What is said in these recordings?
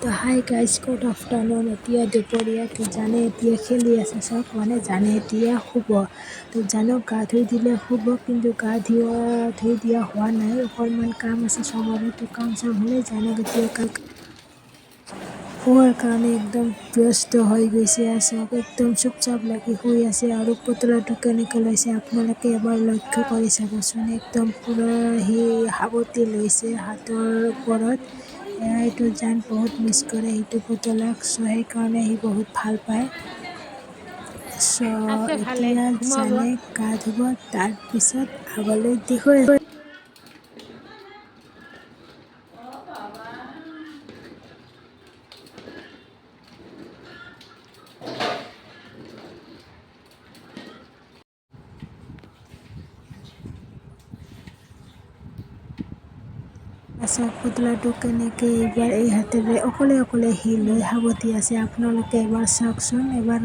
তো hi guys good afternoon এতিয়া দুপৰীয়াটো জানে? এতিয়া খেলি আছে চব মানে জানে? এতিয়া শুব। তো জানক গা ধুই দিলে শুব কিন্তু গা ধোৱা ধুই দিয়া হোৱা নাই। অকণমান কাম আছে চবৰে তো কাম চাম হ'লে জানক এতিয়া কাক শুৱাৰ কাৰণে একদম ব্যস্ত হৈ গৈছে চব একদম চুপচাপ লাগি শুই আছে। আৰু পুতলাটো কেনেকৈ লৈছে আপোনালোকে এবাৰ লক্ষ্য কৰি চাবচোন। একদম পূৰা সি সাৱটি লৈছে হাতৰ ওপৰত। এইটো জান বহুত মিছ কৰে সিটো পুতলাক। চ' সেইকাৰণে সি বহুত ভালো পায়। চ' এতিয়া জানে গা ধুব তাৰপিছত আগলৈ দেখুৱাই পাছত পুতলাটো কেনেকৈ এইবাৰ এই হাতেৰে অকলে অকলে সি লৈ সাৱটি আছে। আপোনালোকে এবাৰ চাওকচোন এবাৰ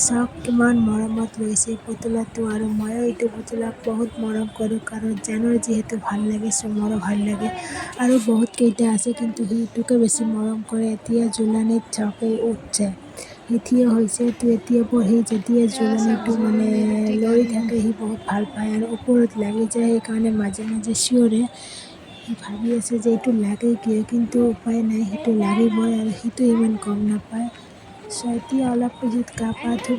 চাওক কিমান মৰমত লৈছে পুতলাটো আৰু ময়ো এইটো পুতলাক বহুত মৰম কৰোঁ কাৰণ জানৰ যিহেতু ভালো লাগে চ' মোৰো ভালো লাগে। আৰু বহুত কেইটা আছে, কিন্তু সি ইটোকে বেছি মৰম কৰে এতিয়া জোলানিত চাপি উঠছে। থিয় হৈছে, তো এতিয়া সি যেতিয়া জোলানিটো মানে লৈ থাকে, সি বহুত ভালো পায় আৰু ওপৰত লাগি যায়, সেইকাৰণে মাজে মাজে চিঞৰে। ভাবি আছে যে এইটো লাগে কিয়, কিন্তু উপায় নাই, সেইটো লাগিবই আৰু সেইটো ইমান গম নাপায়। চ' এতিয়া অলপ পিছত গা পা ধুই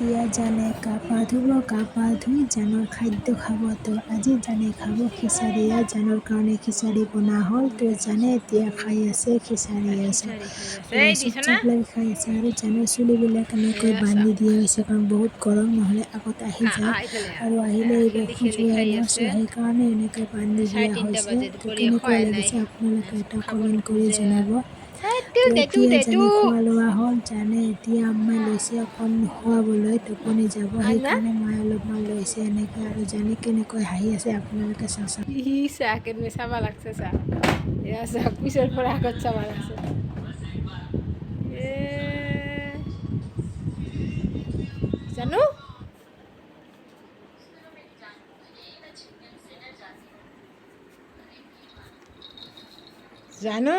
এতিয়া জানে গা পা ধুব গা পা ধুই জানৰ খাদ্য খাব। তো আজি জানে খাব খিচাৰি জানৰ কাৰণে খিচাৰি বনোৱা হ'ল। তো জানে এতিয়া খাই আছে খিচাৰি আছে। লাগি খাই আছে আৰু জানৰ চুলিবিলাক এনেকৈ বান্ধি দিয়া হৈছে কাৰণ বহুত গৰম নহ'লে আগত আহি যায় আৰু আহিলে এইবোৰ খজুৱাই। চ' সেইকাৰণে এনেকৈ বান্ধি দিয়া হৈছে। তো কেনেকুৱা লাগিছে আপোনালোকে এটা কমেণ্ট কৰি জনাব। এতিয়া দে খোৱা লোৱা হ'ল জানে এতিয়া আম্মাই লৈছে অকণ খুৱাবলৈ টোপনি যাব সেইকাৰণে মায়ে অলপমান লৈছে এনেকৈ আৰু জানে কেনেকৈ হাঁহি আছে আপোনালোকে চাওকচোন ই চাহ কেনে চাবা লাগছে চাহ এয়া চাহ পিছৰ পৰা আগত চাবা লাগছে। জানো? জানো?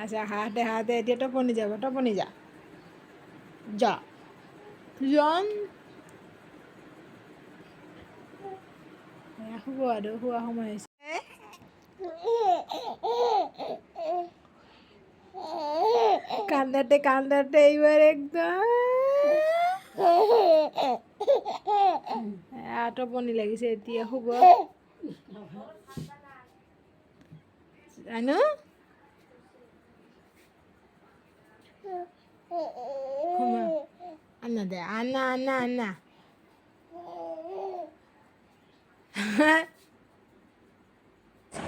আচ্ছা হাতে হাতে এতিয়া টোপনি যাব টোপনি যা। যা। জন শুব আৰু শুৱা সময় হৈছে কান্দাতে কান্দাতে এইবার একদম এয়া টোপনি লাগিছে এতিয়া শুব জানো ঘুমা আন্না দে আন্না আন্না আন্না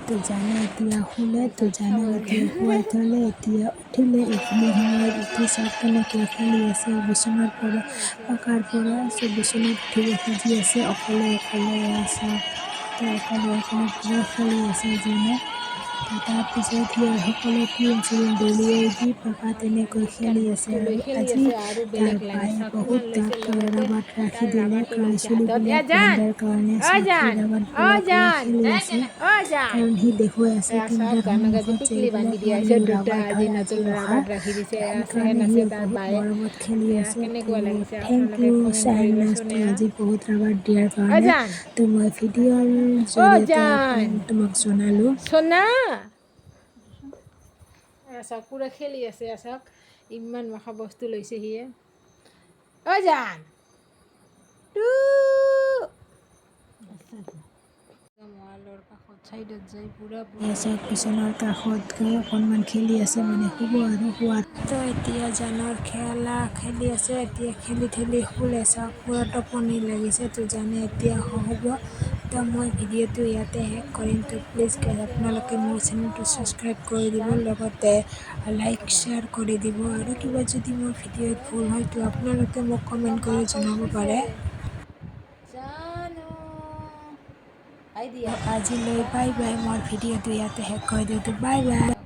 তো জানে এতিয়া শুলে তো জানে এতিয়া শুৱাই থ'লে এতিয়া উঠিলে এইখিনি সময়ত উঠি চাওক কেনেকৈ খেলি আছে। বিচনাৰ পৰা পকাৰ পৰা চব বিচনাত উঠিব খুজি আছে, অকলে অকলে আছে তো অকলে অকলে পূৰা খেলি আছে, জানে তাৰপিছত সকলো ক্ৰীম চিম দলিয়াই পাপা তেনেকৈ খেলি আছে আৰু আজি তাৰ বায়ে বহুত তাক ৰাবাত ৰাখি দিলে কাৰণ চুলিবিলাক বান্ধাৰ কাৰণে চাকি খেলি আছে। কাৰণ সি দেখুৱাই আছে সন্মুখত ৰাবাত মৰমত খেলি আছে। থেংক ইউ চাইনাছটো আজি বহুত ৰাবাত দিয়াৰ কাৰণে। তো মই ভিডিঅ'ৰ জৰিয়তে তোমাক জনালোঁ। সোনা চাওক পুৰা খেলি আছে চাওক ইমান মাখা বস্তু লৈছে সিয়ে অ জান টু ৱালৰ কাষত চাইডত যাই পুৰা চাওক বিচনাৰ কাষত গৈ অকণমান খেলি আছে মানে শুব আৰু শোৱাত তো এতিয়া জানৰ খেলা খেলি আছে এতিয়া খেলি ঠেলি শুলে চাওক পুৰা টোপনি লাগিছে তো জানে এতিয়া হ'ব তো মই ভিডিঅ'টো ইয়াতে শেষ কৰিম তো প্লিজ আপোনালোকে মোৰ চেনেলটো ছাবস্ক্ৰাইব কৰি দিব লগতে লাইক শ্বেয়াৰ কৰি দিব আৰু কিবা যদি মোৰ ভিডিঅ'ত ভুল হয় তো আপোনালোকে মোক কমেণ্ট কৰি জনাব পাৰে। আজিলৈ বাই বাই মোৰ ভিডিঅ'টো ইয়াতে শেষ কৰি দিওঁ তো বাই বাই